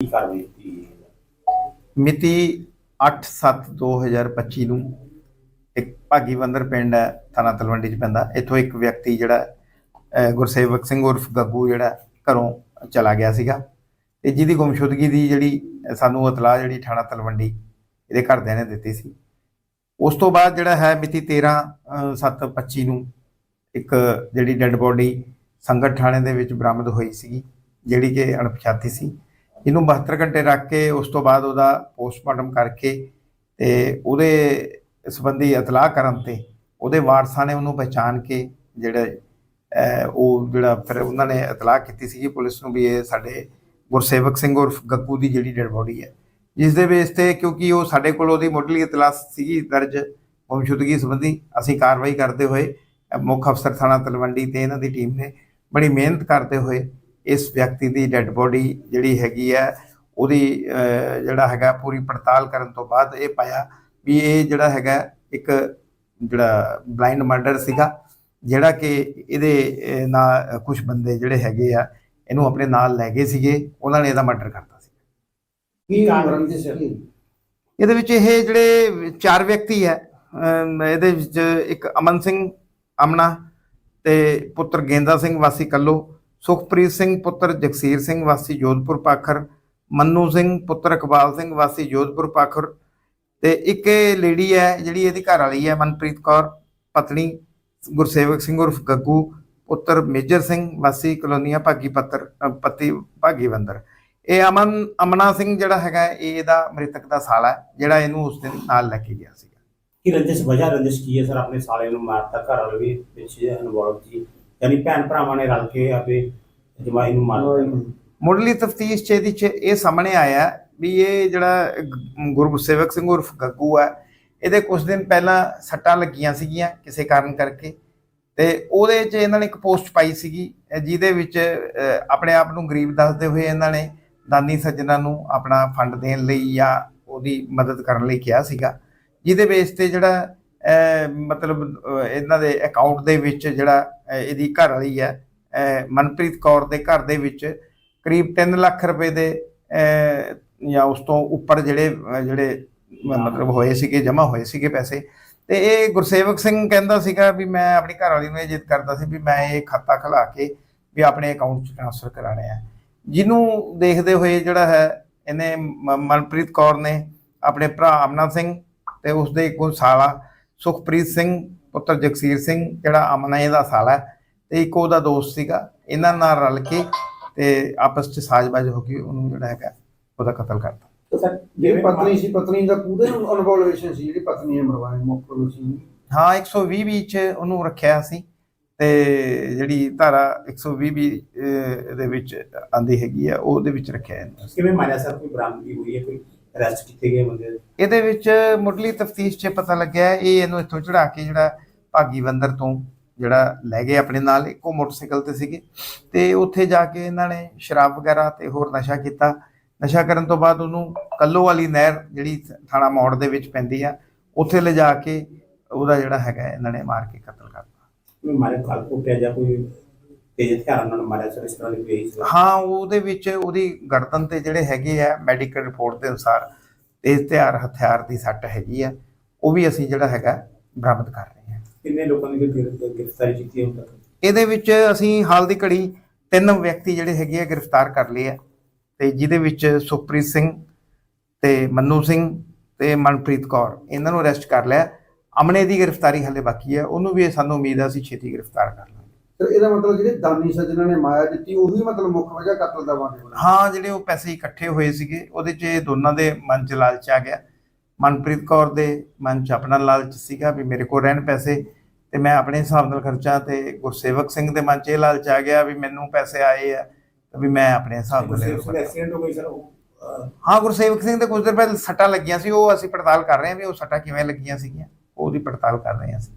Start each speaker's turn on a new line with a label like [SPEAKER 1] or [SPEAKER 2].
[SPEAKER 1] ਕੀ ਕਾਰਵਾਈ ਕੀਤੀ
[SPEAKER 2] ਮਿਤੀ 8/7/2025 ਨੂੰ ਇੱਕ ਭਾਗੀਵੰਦਰ ਪਿੰਡ ਹੈ ਥਾਣਾ ਤਲਵੰਡੀ ਚ ਪੈਂਦਾ। ਇੱਥੋਂ ਇੱਕ ਵਿਅਕਤੀ ਜਿਹੜਾ ਅਹ, ਗੁਰਸੇਵਕ ਸਿੰਘ ਉਰਫ ਗੱਗੂ ਜਿਹੜਾ ਘਰੋਂ ਚਲਾ ਗਿਆ ਸੀਗਾ। ਤੇ ਜਿਹਦੀ ਗੁੰਮਸ਼ੁਦਗੀ ਦੀ ਜਿਹੜੀ ਅਹ, ਸਾਨੂੰ ਇਤਲਾਹ ਜਿਹੜੀ ਥਾਣਾ ਤਲਵੰਡੀ ਇਹਦੇ ਘਰਦਿਆਂ ਨੇ ਦਿੱਤੀ ਸੀ। ਉਸ ਤੋਂ ਬਾਅਦ ਜਿਹੜਾ ਹੈ ਮਿਤੀ 13/7/25 ਨੂੰ ਇੱਕ ਜਿਹੜੀ ਡੈੱਡ ਬੋਡੀ ਸੰਗਤ ਥਾਣੇ ਦੇ ਵਿੱਚ ਬਰਾਮਦ ਹੋਈ ਸੀਗੀ ਜਿਹੜੀ ਕਿ ਅਣਪਛਾਤੀ ਸੀ। ਇਹਨੂੰ 72 ਘੰਟੇ ਰੱਖ ਕੇ ਉਸ ਤੋਂ ਬਾਅਦ ਉਹਦਾ ਪੋਸਟਮਾਰਟਮ ਕਰਕੇ ਤੇ ਉਹਦੇ ਸੰਬੰਧੀ ਇਤਲਾਹ ਕਰਨ ਤੇ ਉਹਦੇ ਵਾਰਸਾਂ ਨੇ ਉਹਨੂੰ ਪਛਾਣ ਕੇ ਜਿਹੜੇ ਉਹ ਜਿਹੜਾ ਫਿਰ ਉਹਨਾਂ ਨੇ ਇਤਲਾਹ ਕੀਤੀ ਸੀ ਪੁਲਿਸ ਨੂੰ ਵੀ ਇਹ ਸਾਡੇ ਗੁਰਸੇਵਕ ਸਿੰਘ ਉਰਫ ਗੱਗੂ ਦੀ ਜਿਹੜੀ ਡੈਡ ਬੋਡੀ ਹੈ। ਜਿਸ ਦੇ ਬੇਸ ਤੇ ਕਿਉਂਕਿ ਉਹ ਸਾਡੇ ਕੋਲ ਉਹਦੀ ਮੁੱਢਲੀ ਇਤਲਾਹ ਸੀਗੀ ਦਰਜ ਗੁੰਮਸ਼ੁਦਗੀ ਸੰਬੰਧੀ, ਅਸੀਂ ਕਾਰਵਾਈ ਕਰਦੇ ਹੋਏ ਮੁੱਖ ਅਫਸਰ ਥਾਣਾ ਤਲਵੰਡੀ ਤੇ ਇਹਨਾਂ ਦੀ ਟੀਮ ਨੇ ਬੜੀ ਮਿਹਨਤ ਕਰਦੇ ਹੋਏ ਇਸ ਵਿਅਕਤੀ ਦੀ ਡੈੱਡ ਬੋਡੀ ਜਿਹੜੀ ਹੈਗੀ ਹੈ ਉਹਦੀ ਜਿਹੜਾ ਹੈਗਾ ਪੂਰੀ ਪੜਤਾਲ ਕਰਨ ਤੋਂ ਬਾਅਦ ਇਹ ਪਾਇਆ ਵੀ ਇਹ ਜਿਹੜਾ ਹੈਗਾ ਇੱਕ ਜਿਹੜਾ ਬਲਾਈਂਡ ਮਰਡਰ ਸੀਗਾ ਜਿਹੜਾ ਕਿ ਇਹਦੇ ਨਾਲ ਕੁਝ ਬੰਦੇ ਜਿਹੜੇ ਹੈਗੇ ਆ ਇਹਨੂੰ ਆਪਣੇ ਨਾਲ ਲੈ ਗਏ ਸੀਗੇ ਉਹਨਾਂ ਨੇ ਇਹਦਾ ਮਰਡਰ ਕਰਤਾ ਸੀ
[SPEAKER 1] ਕੀ ਕਾਰਨ ਸੀ?
[SPEAKER 2] ਇਹਦੇ ਵਿੱਚ ਇਹ ਜਿਹੜੇ ਚਾਰ ਵਿਅਕਤੀ ਹੈ ਇਹਦੇ ਵਿੱਚ ਇੱਕ ਅਮਨ ਸਿੰਘ ਅਮਨਾ ਤੇ ਪੁੱਤਰ ਗੇਂਦਾ ਸਿੰਘ ਵਾਸੀ ਕੱਲੋ ਸੁਖਪ੍ਰੀਤ ਸਿੰਘ ਪੁੱਤਰ ਜਗਸੀਰ ਸਿੰਘ ਵਾਸੀ ਜੋਧਪੁਰ ਪਾਖਰ ਮੰਨੂ ਸਿੰਘ ਪੁੱਤਰ ਇਕਬਾਲ ਸਿੰਘ ਵਾਸੀ ਜੋਧਪੁਰ ਪਾਖਰ ਤੇ ਇੱਕ ਇਹ ਲੇਡੀ ਹੈ ਜਿਹੜੀ ਇਹਦੀ ਘਰ ਵਾਲੀ ਹੈ ਮਨਪ੍ਰੀਤ ਕੌਰ ਪਤਨੀ ਗੁਰਸੇਵਕ ਸਿੰਘ ਉਰਫ ਗੱਗੂ ਪੁੱਤਰ ਮੇਜਰ ਸਿੰਘ ਵਾਸੀ ਕਲੋਨੀਆ ਭਾਗੀ ਪੱਤਰ ਅ, ਪਤੀ ਭਾਗੀਵੰਦਰ ਇਹ ਅਮਨ ਅਮਨਾ ਸਿੰਘ ਜਿਹੜਾ ਹੈਗਾ ਇਹ ਇਹਦਾ ਮ੍ਰਿਤਕ ਦਾ ਸਾਲਾ ਹੈ ਜਿਹੜਾ ਇਹਨੂੰ ਉਸ ਦਿਨ ਨਾਲ ਲੈ ਕੇ ਗਿਆ ਸੀਗਾ।
[SPEAKER 1] ਕੀ ਰੰਜਿਸ਼ ਵਜ੍ਹਾ ਰੰਜਿਸ਼ ਕੀ ਹੈ ਸਰ? ਆਪਣੇ ਸਾਲੇ ਨੂੰ ਮਾਰਤਾ ਘਰ ਵਾਲੇ ਵੀ ਵਿੱਚ ਇਨਵੋਲਵ ਸੀ। ਯਾਨੀ ਭੈਣ ਭਰਾਵਾਂ ਨੇ ਰਲ ਕੇ ਆਪੇ ਜਮਾਈ ਨੂੰ ਮਾਰਤਾ
[SPEAKER 2] ਮੁੱਢਲੀ ਤਫਤੀਸ਼ ਚ ਇਹਦੀ ਚ ਇਹ ਸਾਹਮਣੇ ਆਇਆ ਵੀ ਇਹ ਜਿਹੜਾ ਗ- ਗੁਰਸੇਵਕ ਸਿੰਘ ਉਰਫ ਗੱਗੂ ਹੈ ਇਹਦੇ ਕੁਝ ਦਿਨ ਪਹਿਲਾਂ ਸੱਟਾਂ ਲੱਗੀਆਂ ਸੀਗੀਆਂ ਕਿਸੇ ਕਾਰਨ ਕਰਕੇ ਤੇ ਉਹਦੇ 'ਚ ਇਹਨਾਂ ਨੇ ਇੱਕ ਪੋਸਟ ਪਾਈ ਸੀਗੀ ਜਿਹਦੇ ਵਿੱਚ ਆਪਣੇ ਆਪ ਨੂੰ ਗਰੀਬ ਦੱਸਦੇ ਹੋਏ ਇਹਨਾਂ ਨੇ ਦਾਨੀ ਸੱਜਣਾ ਨੂੰ ਆਪਣਾ ਫੰਡ ਦੇਣ ਲਈ ਜਾਂ ਉਹਦੀ ਮਦਦ ਕਰਨ ਲਈ ਕਿਹਾ ਸੀਗਾ, ਜਿਹਦੇ ਬੇਸ ਤੇ ਜਿਹੜਾ ਮਤਲਬ ਇਹਨਾਂ ਦੇ ਅਕਾਊਂਟ ਦੇ ਵਿੱਚ ਜਿਹੜਾ ਇਹਦੀ ਘਰ ਵਾਲੀ ਹੈ ਮਨਪ੍ਰੀਤ ਕੌਰ ਦੇ ਘਰ ਦੇ ਵਿੱਚ ਕਰੀਬ 3 ਲੱਖ ਰੁਪਏ ਦੇ ਜਾਂ ਉਸ ਤੋਂ ਉੱਪਰ ਜਿਹੜੇ ਜਿਹੜੇ ਮਤਲਬ ਹੋਏ ਸੀਗੇ ਜਮ੍ਹਾਂ ਹੋਏ ਸੀਗੇ ਪੈਸੇ। ਤੇ ਇਹ ਗੁਰਸੇਵਕ ਸਿੰਘ ਕਹਿੰਦਾ ਸੀਗਾ ਵੀ ਮੈਂ ਆਪਣੀ ਘਰ ਵਾਲੀ ਨੂੰ ਇਹ ਜਿੱਦ ਕਰਦਾ ਸੀ ਵੀ ਮੈਂ ਇਹ ਖਾਤਾ ਖੁਲਾ ਕੇ ਵੀ ਆਪਣੇ ਅਕਾਊਂਟ 'ਚ ਟ੍ਰਾਂਸਫਰ ਕਰਾਣੇ ਆ। ਜਿਹਨੂੰ ਦੇਖਦੇ ਹੋਏ ਜਿਹੜਾ ਹੈ ਇਹਨੇ ਮਨਪ੍ਰੀਤ ਕੌਰ ਨੇ ਆਪਣੇ ਭਰਾ ਅਮਨਾ ਸਿੰਘ ਤੇ ਉਸ ਦੇ ਇੱਕ ਸਾਲਾ ਸੁਖਪ੍ਰੀਤ ਸਿੰਘ ਪੁੱਤਰ ਜਗਸੀਰ ਸਿੰਘ ਜਿਹੜਾ ਅਮਨਾ ਇਹਦਾ ਸਾਲਾ ਹੈ ਤੇ ਇੱਕ ਉਹਦਾ ਦੋਸਤ ਸੀਗਾ। ਇਹਨਾਂ ਨਾਲ ਰਲ ਕੇ ਤੇ ਆਪਸ 'ਚ ਸਾਜ਼ਬਾਜ਼ ਹੋ ਕੇ ਉਹਨੂੰ ਜਿਹੜਾ ਹੈਗਾ ਉਹਦਾ ਕਤਲ ਕਰਤਾ।
[SPEAKER 1] ਸਰ
[SPEAKER 3] ਜਿਹੜੀ ਪਤਨੀ ਸੀ ਪਤਨੀ ਦਾ ਪੂਰੇ ਇਨਵੋਲਵੇਸ਼ਨ ਸੀ ਜਿਹੜੀ ਪਤਨੀ ਨੇ ਮਰਵਾਈ ਮੁੱਖ ਰੂਪ ਸੀ।
[SPEAKER 2] ਹਾਂ 120 ਵਿੱਚ ਉਹਨੂੰ ਰੱਖਿਆ ਸੀ ਤੇ ਜਿਹੜੀ ਧਾਰਾ 120 ਵੀ ਦੇ ਵਿੱਚ ਆਂਦੀ ਹੈਗੀ ਆ ਉਹਦੇ ਵਿੱਚ ਰੱਖਿਆ ਇਹਨੂੰ।
[SPEAKER 1] ਕਿਵੇਂ ਮਾਰਿਆ ਸਰ? ਕੋਈ ਬਰਾਮਦਗੀ ਹੋਈ ਹੈ ਕੋਈ ਅਰੈਸਟ ਕੀਤੇ ਗਏ ਬੰਦੇ
[SPEAKER 2] ਇਹਦੇ ਵਿੱਚ ਮੁੱਢਲੀ ਤਫਤੀਸ਼ 'ਚ ਪਤਾ ਲੱਗਿਆ ਇਹ ਇਹਨੂੰ ਇੱਥੋਂ ਚੜਾ ਕੇ ਜਿਹੜਾ ਭਾਗੀਵੰਦਰ ਤੋਂ ਜਿਹੜਾ ਲੈ ਗਏ ਆਪਣੇ ਨਾਲ ਇੱਕੋ ਮੋਟਰਸਾਈਕਲ ਤੇ ਸੀਗੇ। ਤੇ ਉੱਥੇ ਜਾ ਕੇ ਇਹਨਾਂ ਨੇ ਸ਼ਰਾਬ ਵਗੈਰਾ ਤੇ ਹੋਰ ਨਸ਼ਾ ਕੀਤਾ। ਨਸ਼ਾ ਕਰਨ ਤੋਂ ਬਾਅਦ ਉਹਨੂੰ ਕੱਲੋ ਵਾਲੀ ਨਹਿਰ ਜਿਹੜੀ ਥਾਣਾ ਮੋੜ ਦੇ ਵਿੱਚ ਪੈਂਦੀ ਆ ਉੱਥੇ ਲਿਜਾ ਕੇ ਉਹਦਾ ਜਿਹੜਾ ਹੈਗਾ ਇਹਨਾਂ ਨੇ ਮਾਰ ਕੇ ਕਤਲ ਕਰਤਾ
[SPEAKER 1] ਮਾਰੇ ਕਾਲ ਕੁੱਟਿਆ ਜਾਂ ਕੋਈ ਤੇਜ਼ ਹਥਿਆਰਾਂ ਨਾਲ ਮਾਰਿਆ ਸਰ ਇਸ ਤਰ੍ਹਾਂ ਦੀ ਕੋਈ ਸੀ।
[SPEAKER 2] ਹਾਂ ਉਹਦੇ ਵਿੱਚ ਉਹਦੀ ਗਰਦਨ ਤੇ ਜਿਹੜੇ ਹੈਗੇ ਆ ਮੈਡੀਕਲ ਰਿਪੋਰਟ ਦੇ ਅਨੁਸਾਰ ਤੇਜ਼ ਧਾਰ ਹਥਿਆਰ ਦੀ ਸੱਟ ਹੈਗੀ ਆ ਉਹ ਵੀ ਅਸੀਂ ਜਿਹੜਾ ਹੈਗਾ ਬਰਾਮਦ ਕਰ ਰਹੇ ਹਾਂ।
[SPEAKER 1] ਕਿੰਨੇ ਲੋਕਾਂ ਦੀ ਗ੍ਰਿਫ- ਗ੍ਰਿਫਤਾਰੀ ਕੀਤੀ ਹੁਣ ਤੱਕ?
[SPEAKER 2] ਇਹਦੇ ਵਿੱਚ ਅਸੀਂ ਹਾਲ ਦੀ ਘੜੀ ਤਿੰਨ ਵਿਅਕਤੀ ਜਿਹੜੇ ਹੈਗੇ ਆ ਗ੍ਰਿਫਤਾਰ ਕਰ ਲਏ ਆ ਤੇ ਜਿਹਦੇ ਵਿੱਚ ਸੁਖਪ੍ਰੀਤ ਸਿੰਘ ਤੇ ਮੰਨੂ ਸਿੰਘ ਤੇ ਮਨਪ੍ਰੀਤ ਕੌਰ ਇਹਨਾਂ ਨੂੰ ਅਰੈਸਟ ਕਰ ਲਿਆ। ਅਮਨੇ ਦੀ ਗ੍ਰਿਫਤਾਰੀ ਹਲੇ ਬਾਕੀ ਹੈ ਉਹਨੂੰ ਵੀ ਸਾਨੂੰ ਉਮੀਦ ਆ ਅਸੀਂ ਛੇਤੀ ਗ੍ਰਿਫਤਾਰ ਕਰ ਲਾਂਗੇ।
[SPEAKER 3] ਤੇ ਇਹਦਾ ਮਤਲਬ ਜਿਹੜੇ ਦਾਨੀ ਸੱਜਣਾ ਨੇ ਮਾਇਆ ਦਿੱਤੀ ਉਹੀ ਮਤਲਬ ਮੁੱਖ ਵਜ੍ਹਾ ਕਤਲ ਦਾ ਬਣੇ ਹੋਣਾ।
[SPEAKER 2] ਹਾਂ ਜਿਹੜੇ ਉਹ ਪੈਸੇ ਇਕੱਠੇ ਹੋਏ ਸੀਗੇ ਉਹਦੇ 'ਚ ਇਹ ਦੋਨਾਂ ਦੇ ਮਨ 'ਚ ਲਾਲਚ ਆ ਗਿਆ। ਮਨਪ੍ਰੀਤ ਕੌਰ ਦੇ ਮਨ 'ਚ ਆਪਣਾ ਲਾਲਚ ਸੀਗਾ ਵੀ ਮੇਰੇ ਕੋਲ ਰਹਿਣ ਪੈਸੇ ਤੇ ਮੈਂ ਆਪਣੇ ਹਿਸਾਬ ਨਾਲ ਖਰਚਾ ਤੇ ਗੁਰਸੇਵਕ ਸਿੰਘ ਦੇ ਮਨ 'ਚ ਇਹ ਲਾਲਚ ਆ ਗਿਆ ਵੀ ਮੈਨੂੰ ਪੈਸੇ ਆਏ ਆ ਤੇ ਵੀ ਮੈਂ ਆਪਣੇ ਹਿਸਾਬ ਨਾਲ ਲੈ ਲਵਾਂ।
[SPEAKER 1] ਐਕਸੀਡੈਂਟ ਹੋ ਗਈ ਸਰ
[SPEAKER 2] ਹਾਂ ਗੁਰਸੇਵਕ ਸਿੰਘ ਦੇ ਕੁਝ ਦਿਨ ਪਹਿਲਾਂ ਸੱਟਾਂ ਲੱਗੀਆਂ ਸੀ ਉਹ ਅਸੀਂ ਪੜਤਾਲ ਕਰ ਰਹੇ ਹਾਂ ਵੀ ਉਹ ਸੱਟਾਂ ਕਿਵੇਂ ਲੱਗੀਆਂ ਸੀਗੀਆਂ। ਉਹਦੀ ਪੜਤਾਲ ਕਰ ਰਹੇ ਹਾਂ ਅਸੀਂ।